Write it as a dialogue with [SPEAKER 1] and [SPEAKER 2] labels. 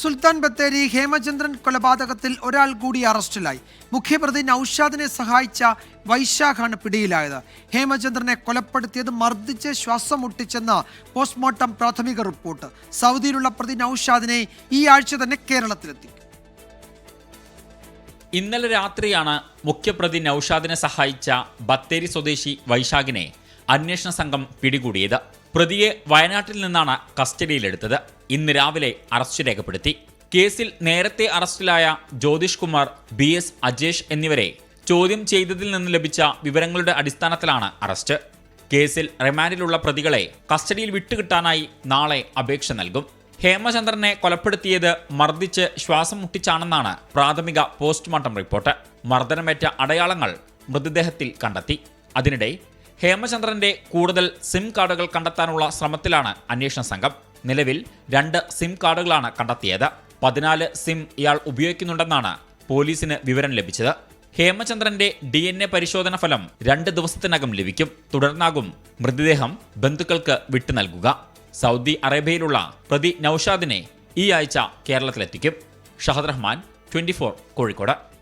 [SPEAKER 1] സുൽത്താൻ ബത്തേരി ഹേമചന്ദ്രൻ കൊലപാതകത്തിൽ ഒരാൾ കൂടി അറസ്റ്റിലായി. മുഖ്യപ്രതി നൌഷാദിനെ സഹായിച്ച വൈശാഖാണ് പിടിയിലായത്. ഹേമചന്ദ്രനെ കൊലപ്പെടുത്തിയത് മർദ്ദിച്ച് ശ്വാസം മുട്ടിച്ചെന്ന് പോസ്റ്റ്മോർട്ടം പ്രാഥമിക റിപ്പോർട്ട്. സൗദിയിലുള്ള പ്രതി നൌഷാദിനെ ഈ ആഴ്ച തന്നെ കേരളത്തിലെത്തി.
[SPEAKER 2] ഇന്നലെ രാത്രിയാണ് മുഖ്യപ്രതി നൌഷാദിനെ സഹായിച്ച ബത്തേരി സ്വദേശി വൈശാഖിനെ അന്വേഷണ സംഘം പിടികൂടിയത്. പ്രതിയെ വയനാട്ടിൽ നിന്നാണ് കസ്റ്റഡിയിലെടുത്തത്. ഇന്ന് രാവിലെ അറസ്റ്റ് രേഖപ്പെടുത്തി. കേസിൽ നേരത്തെ അറസ്റ്റിലായ ജ്യോതിഷ് കുമാർ ബി എസ് അജേഷ് എന്നിവരെ ചോദ്യം ചെയ്തതിൽ നിന്ന് ലഭിച്ച വിവരങ്ങളുടെ അടിസ്ഥാനത്തിലാണ് അറസ്റ്റ്. കേസിൽ റിമാൻഡിലുള്ള പ്രതികളെ കസ്റ്റഡിയിൽ വിട്ടുകിട്ടാനായി നാളെ അപേക്ഷ നൽകും. ഹേമചന്ദ്രനെ കൊലപ്പെടുത്തിയത് മർദ്ദിച്ച് ശ്വാസം മുട്ടിച്ചാണെന്നാണ് പ്രാഥമിക പോസ്റ്റ്മോർട്ടം റിപ്പോർട്ട്. മർദ്ദനമേറ്റ അടയാളങ്ങൾ മൃതദേഹത്തിൽ കണ്ടെത്തി. അതിനിടെ ഹേമചന്ദ്രന്റെ കൂടുതൽ സിം കാർഡുകൾ കണ്ടെത്താനുള്ള ശ്രമത്തിലാണ് അന്വേഷണ സംഘം. നിലവിൽ രണ്ട് സിം കാർഡുകളാണ് കണ്ടെത്തിയത്. പതിനാല് സിം ഇയാൾ ഉപയോഗിക്കുന്നുണ്ടെന്നാണ് പോലീസിന് വിവരം ലഭിച്ചത്. ഹേമചന്ദ്രന്റെ ഡി എൻ എ പരിശോധന ഫലം രണ്ട് ദിവസത്തിനകം ലഭിക്കും. തുടർന്നാകും മൃതദേഹം ബന്ധുക്കൾക്ക് വിട്ടു നൽകുക. സൗദി അറേബ്യയിലുള്ള പ്രതി നൌഷാദിനെ ഈ ആഴ്ച കേരളത്തിലെത്തിക്കും. ഷഹദ് റഹ്മാൻ ട്വന്റി കോഴിക്കോട്.